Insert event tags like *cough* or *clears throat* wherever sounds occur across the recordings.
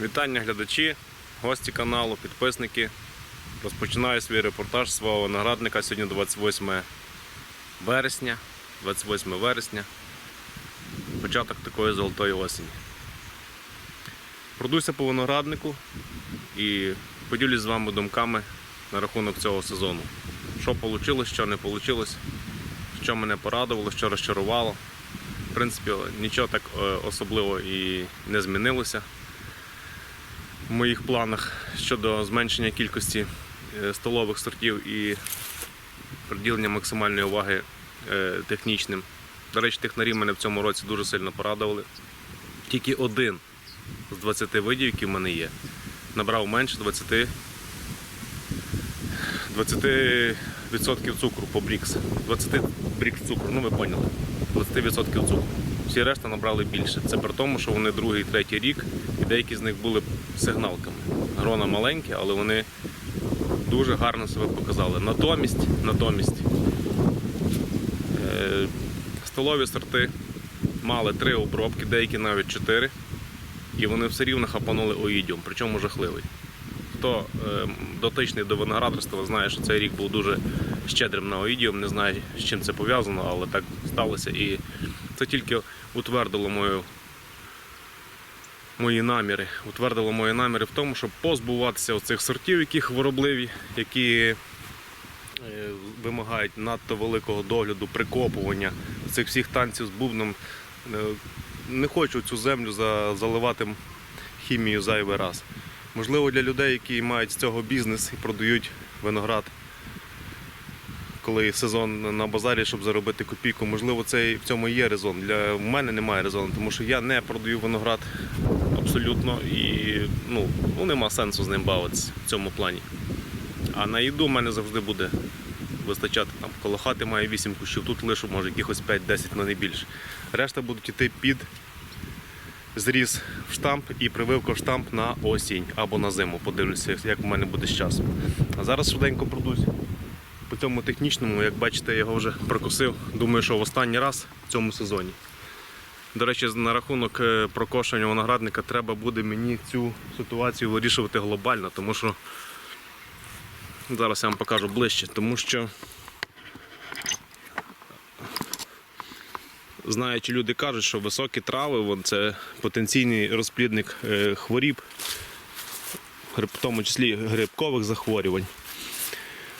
Вітання глядачі, гості каналу, підписники. Розпочинаю свій репортаж з свого виноградника. Сьогодні 28 вересня. 28 вересня. Початок такої золотої осені. Продуся по винограднику і поділюсь з вами думками на рахунок цього сезону. Що вийшло, що не вийшло, що мене порадувало, що розчарувало. В принципі, нічого так е, особливо і не змінилося в моїх планах щодо зменшення кількості е, столових сортів і приділення максимальної уваги е, технічним. До речі, технарі мене в цьому році дуже сильно порадували. Тільки один з 20 видів, які в мене є, набрав менше 20 20% цукру по брікс. 20 брікс цукру, ну ви поняли. 20% цукру. Всі решта набрали більше. Це при тому, що вони другий, третій рік, і деякі з них були сигналками. Грона маленькі, але вони дуже гарно себе показали. Натомість, натомість е, столові сорти мали три обробки, деякі навіть чотири. І вони все рівно хапанули оїдіум, причому жахливий. Хто е, дотичний до виноградарства знає, що цей рік був дуже щедрим на оїдіум. Не знаю, з чим це пов'язано, але так сталося. І це тільки утвердило мою, мої наміри. Утвердило мої наміри в тому, щоб позбуватися цих сортів, які хворобливі, які е, вимагають надто великого догляду, прикопування цих всіх танців з бубном. Е, Не хочу цю землю заливати хімією зайвий раз. Можливо, для людей, які мають з цього бізнес і продають виноград, коли сезон на базарі, щоб заробити копійку, можливо, це в цьому є резон. Для мене немає резону, тому що я не продаю виноград абсолютно і ну, ну нема сенсу з ним бавитися в цьому плані. А на їду в мене завжди буде вистачати. Там коло хати має 8 кущів, тут лишу може якихось 5-10, але не більше. Решта будуть йти під зріз в штамп і прививка в штамп на осінь або на зиму. Подивлюся, як в мене буде з часом. А зараз швиденько пройдусь. По цьому технічному, як бачите, я його вже прокусив. Думаю, що в останній раз в цьому сезоні. До речі, на рахунок е, прокошення виноградника треба буде мені цю ситуацію вирішувати глобально, тому що зараз я вам покажу ближче, тому що знаючи, люди кажуть, що високі трави вон, це потенційний розплідник е, хворіб, в тому числі грибкових захворювань.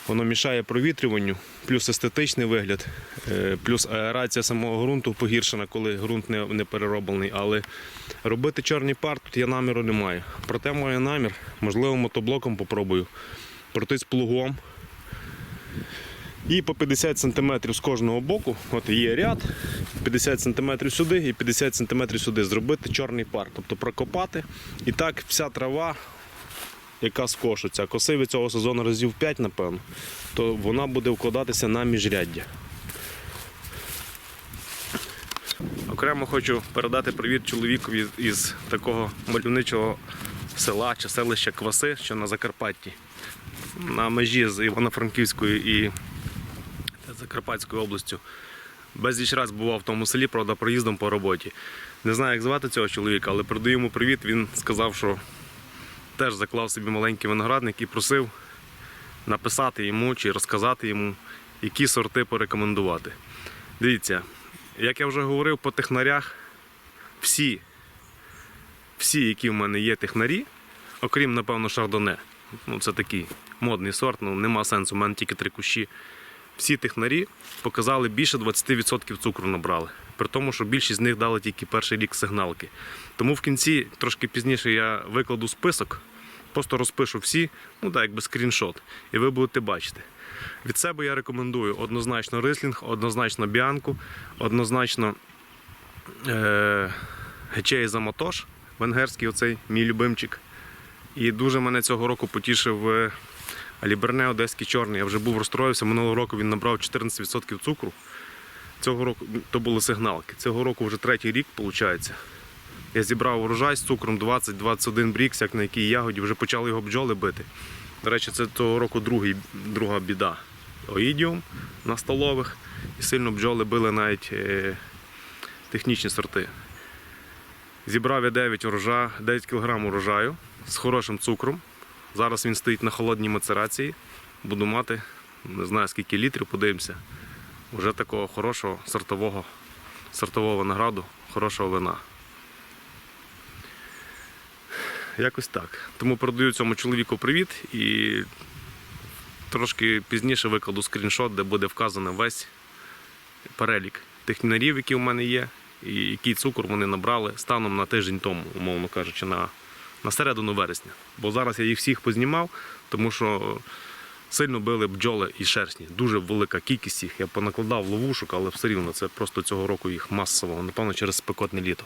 Воно мішає провітрюванню, плюс естетичний вигляд, е, плюс аерація самого ґрунту погіршена, коли ґрунт не, не перероблений. Але робити чорний пар тут я наміру не маю. Проте маю намір, можливо, мотоблоком попробую пройтись плугом. І по 50 см з кожного боку, от є ряд, 50 см сюди і 50 см сюди, зробити чорний пар, тобто прокопати. І так вся трава, яка скошується, коси від цього сезону разів 5, напевно, то вона буде вкладатися на міжряддя. Окремо хочу передати привіт чоловікові із такого мальовничого села чи селища Кваси, що на Закарпатті, на межі з Івано-Франківською і Закарпатською областю. Безліч раз бував в тому селі, правда, проїздом по роботі. Не знаю, як звати цього чоловіка, але передаю йому привіт. Він сказав, що теж заклав собі маленький виноградник і просив написати йому чи розказати йому, які сорти порекомендувати. Дивіться, як я вже говорив по технарях, всі, всі, які в мене є технарі, окрім, напевно, шардоне. Ну, це такий модний сорт, ну нема сенсу, у мене тільки три кущі. Всі технарі показали більше 20% цукру набрали. При тому, що більшість з них дали тільки перший рік сигналки. Тому в кінці, трошки пізніше, я викладу список, просто розпишу всі, ну так, якби скріншот, і ви будете бачити. Від себе я рекомендую однозначно рислінг, однозначно біанку, однозначно е- гечей Заматош, венгерський оцей мій любимчик. І дуже мене цього року потішив е, Аліберне Одеський чорний. Я вже був розстроївся. Минулого року він набрав 14% цукру. Цього року то були сигналки. Цього року вже третій рік, виходить. Я зібрав урожай з цукром 20-21 брікс, як на якій ягоді, вже почали його бджоли бити. До речі, це того року другий, друга біда. Оїдіум на столових. І сильно бджоли били навіть е, технічні сорти. Зібрав я 9 урожа, 9 кг урожаю з хорошим цукром. Зараз він стоїть на холодній мацерації. Буду мати, не знаю скільки літрів, подивимося. Уже такого хорошого сортового, сортового винограду, хорошого вина. Якось так. Тому передаю цьому чоловіку привіт і трошки пізніше викладу скріншот, де буде вказано весь перелік тих мінерів, які у мене є, і який цукор вони набрали станом на тиждень тому, умовно кажучи, на, на середину вересня. Бо зараз я їх всіх познімав, тому що сильно били бджоли і шершні. Дуже велика кількість їх. Я понакладав ловушок, але все рівно це просто цього року їх масово, напевно, через спекотне літо.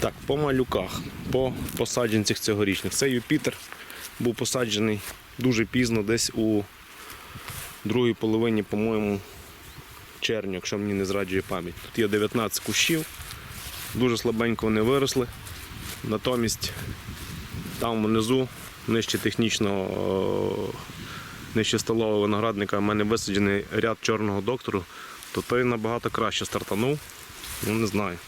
Так, по малюках, по посадженцях цьогорічних. Це Юпітер був посаджений дуже пізно, десь у другій половині, по-моєму, червня, якщо мені не зраджує пам'ять. Тут є 19 кущів, дуже слабенько вони виросли. Натомість там внизу, нижче технічного, нижче столового виноградника, в мене висаджений ряд чорного доктору, то той набагато краще стартанув. Ну, не знаю.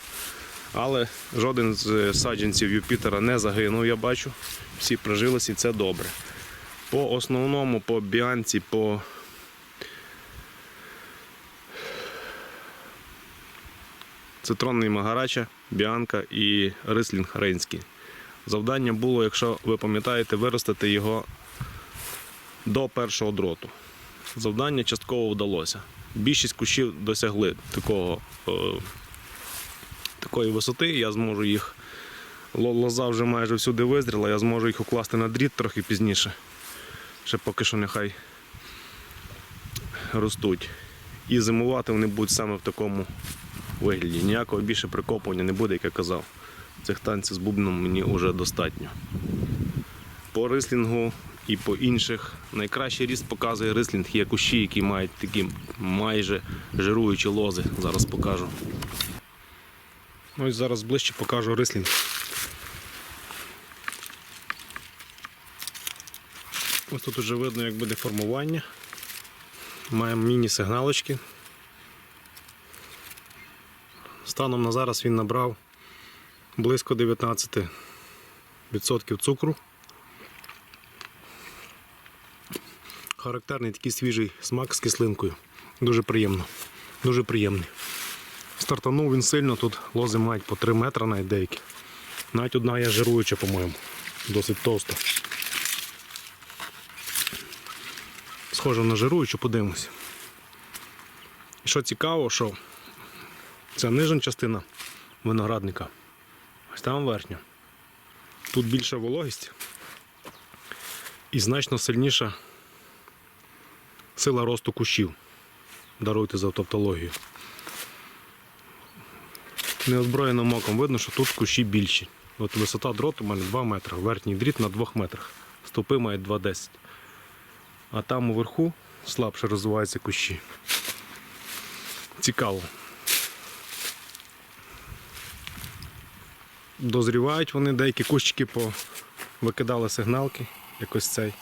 Але жоден з саджанців Юпітера не загинув, я бачу. Всі прижилися і це добре. По основному, по біанці, по цитронний магарача, біанка і рислінг рейнський. Завдання було, якщо ви пам'ятаєте, виростити його до першого дроту. Завдання частково вдалося. Більшість кущів досягли такого е, такої висоти, я зможу їх. Лоза вже майже всюди визріла, я зможу їх укласти на дріт трохи пізніше. Ще поки що нехай ростуть. І зимувати вони будуть саме в такому вигляді. Ніякого більше прикопування не буде, як я казав. Цих танців з бубном мені вже достатньо. По рислінгу і по інших найкращий ріст показує рислінг. Є кущі, які мають такі майже жируючі лози. Зараз покажу. Ось зараз ближче покажу рислінг. Ось тут вже видно, як буде формування. Маємо міні-сигналочки. Станом на зараз він набрав близько 19% цукру. Характерний такий свіжий смак з кислинкою. Дуже приємно. Дуже приємний. Стартанув він сильно, тут лози мають по 3 метри навіть деякі. Навіть одна є жируюча, по-моєму. Досить товста. Схоже на жируючу, подивимося. І що цікаво, що ця нижня частина виноградника, ось там верхня. Тут більша вологість і значно сильніша сила росту кущів. Даруйте за тавтологію. Неозброєним оком видно, що тут кущі більші. От висота дроту у мене 2 метри, верхній дріт на 2 метрах. Стовпи мають 2,10. А там уверху слабше розвиваються кущі. Цікаво. Дозрівають вони, деякі кущики викидали сигналки, якось цей.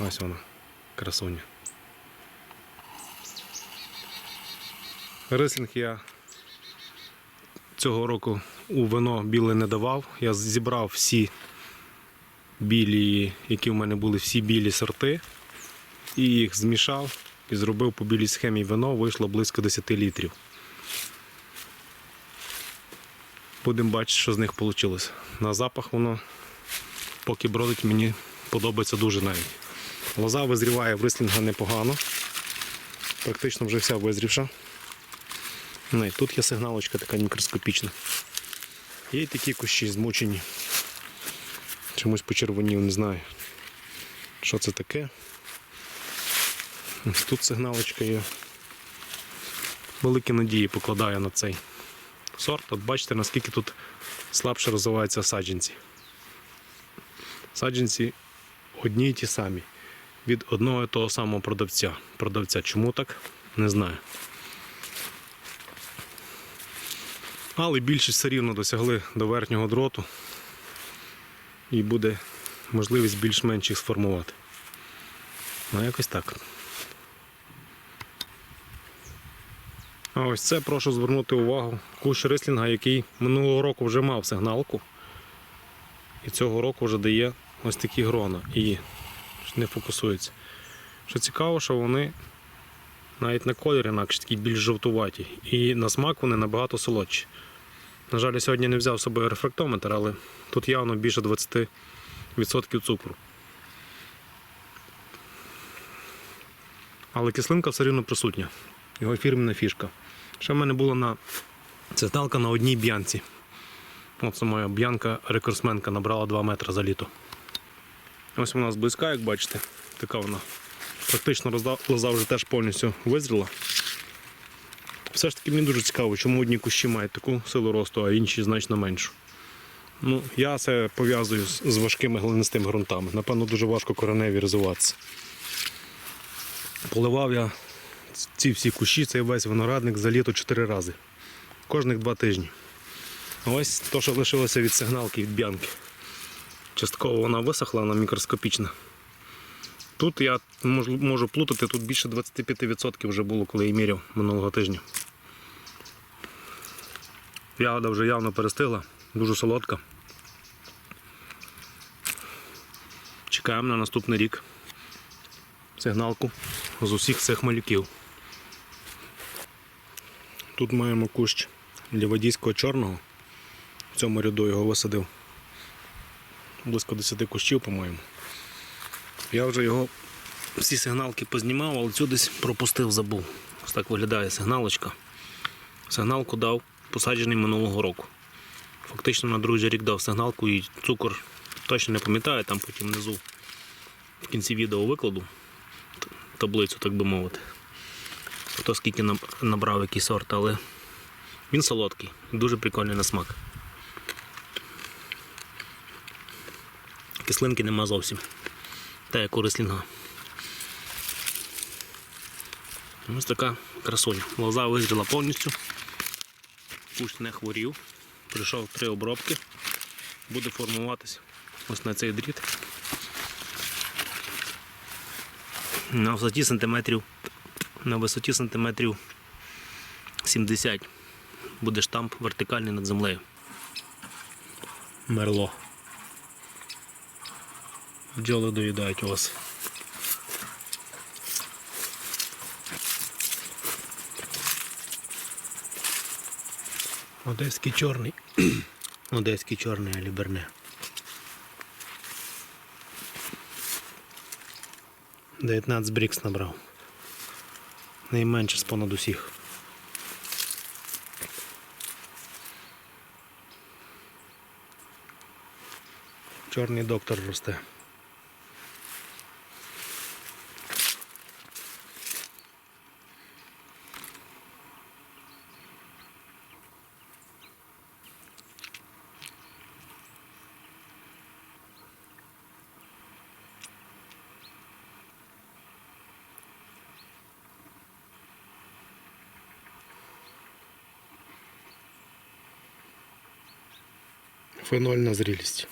Ось вона, красуня. Рислінг я цього року у вино біле не давав. Я зібрав всі білі, які в мене були, всі білі сорти, і їх змішав і зробив по білій схемі вино, вийшло близько 10 літрів. Будемо бачити, що з них вийшло. На запах воно, поки бродить, мені подобається дуже навіть. Лоза визріває в рислінга непогано. Практично вже вся визрівша. Ну, і тут є сигналочка така мікроскопічна. Є й такі кущі змучені. Чомусь почервонів, не знаю. Що це таке? Тут сигналочка є. Великі надії покладаю на цей сорт. От бачите, наскільки тут слабше розвиваються саджанці. Саджанці одні й ті самі. Від одного і того самого продавця. Продавця. Чому так? Не знаю. Але більшість все рівно досягли до верхнього дроту і буде можливість більш-менш їх сформувати. Ну, якось так. Ось це прошу звернути увагу. Кущ рислінга, який минулого року вже мав сигналку. І цього року вже дає ось такі грона. І не фокусується. Що цікаво, що вони навіть на колір інакше такі більш жовтуваті. І на смак вони набагато солодші. На жаль, я сьогодні не взяв з собою рефрактометр, але тут явно більше 20% цукру. Але кислинка все рівно присутня. Його фірмена фішка. Ще в мене була на сигналка на одній б'янці. Оце моя б'янка рекордсменка набрала 2 метри за літо. Ось вона зблизька, як бачите, така вона. Практично лоза вже теж повністю визріла. Все ж таки мені дуже цікаво, чому одні кущі мають таку силу росту, а інші значно меншу. Ну, я це пов'язую з важкими глинистими ґрунтами. Напевно, дуже важко кореневі розвиватися. Поливав я ці всі кущі, цей весь виноградник за літо 4 рази. Кожних 2 тижні. Ось то, що лишилося від сигналки від б'янки. Частково вона висохла, вона мікроскопічна. Тут я можу, плутати, тут більше 25% вже було, коли я міряв минулого тижня. Ягода вже явно перестигла, дуже солодка. Чекаємо на наступний рік сигналку з усіх цих малюків. Тут маємо кущ ліводійського чорного. В цьому ряду його висадив. Близько 10 кущів, по-моєму. Я вже його всі сигналки познімав, але цю десь пропустив, забув. Ось так виглядає сигналочка. Сигналку дав посаджений минулого року. Фактично на другий рік дав сигналку і цукор точно не пам'ятаю, там потім внизу в кінці відео викладу таблицю, так би мовити. Хто скільки набрав який сорт, але він солодкий, дуже прикольний на смак. Кислинки нема зовсім. Та як у рислінга. Ось така красуня. Лоза визріла повністю. Кущ не хворів. Прийшов три обробки. Буде формуватись ось на цей дріт. На висоті сантиметрів. На висоті сантиметрів 70 буде штамп вертикальний над землею. Мерло. Бджоли доїдають вас. Одеський чорний. *clears throat* Одеський чорний аліберне. Дев'ятнадцять брікс набрав. Найменше з понад усіх. Чорний доктор росте. Фенольна зрілість.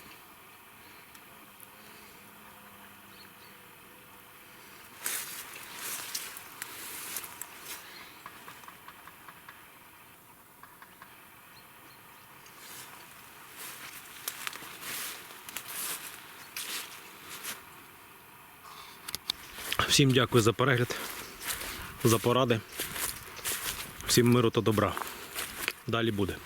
Всім дякую за перегляд, за поради. Всім миру та добра. Далі буде.